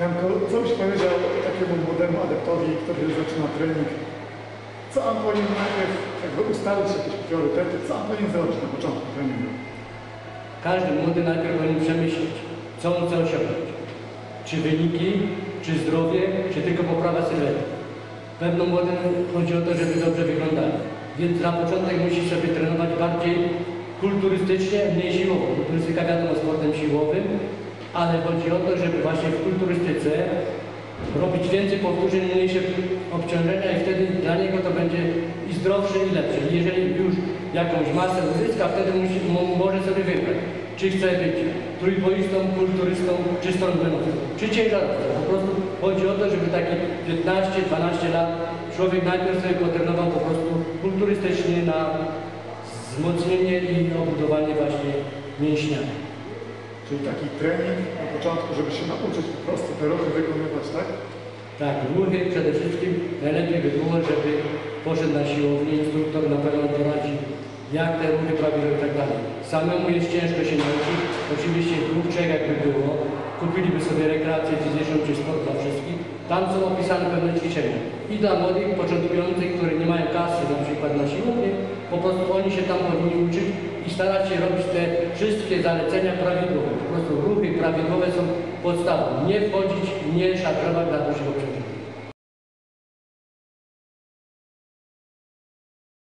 Janko, co byś powiedział takiemu młodemu adeptowi, który zaczyna trening? Co on powinien najpierw jakby ustalić jakieś priorytety? Co on powinien zrobić na początku treningu? Każdy młody najpierw powinien przemyśleć, co on chce osiągnąć. Czy wyniki, czy zdrowie, czy tylko poprawa sylwetki. Pewno młodym chodzi o to, żeby dobrze wyglądali. Więc na początek musi sobie trenować bardziej kulturystycznie, mniej ale chodzi o to, żeby właśnie w kulturystyce robić więcej powtórzeń, mniejsze obciążenia i wtedy dla niego to będzie i zdrowsze i lepsze. Jeżeli już jakąś masę uzyska, wtedy musi, mo- może sobie wybrać, czy chce być trójboistą, kulturystą, czy strongmanowcą, czy ciężarowcą. Po prostu chodzi o to, żeby taki 15-12 lat człowiek najpierw sobie potrenował po prostu kulturystycznie na wzmocnienie i obudowanie właśnie mięśniami. Czyli taki trening na początku, żeby się nauczyć po prostu te ruchy wykonywać, tak? Tak, ruchy przede wszystkim najlepiej było, żeby poszedł na siłownię, instruktor na pewno poradzi, jak te ruchy prawidłowe i tak dalej. Samemu jest ciężko się nauczyć, oczywiście trzech jakby było, kupiliby sobie rekreację fizyczną czy sport dla wszystkich, tam są opisane pewne ćwiczenia. I dla młodych, początkujących, którzy nie mają kasy na przykład na siłownię, po prostu oni się tam powinni uczyć starać się robić te wszystkie zalecenia prawidłowe. Po prostu ruchy prawidłowe są podstawą. Nie wchodzić, nie szarżować dla dużych obciążeń.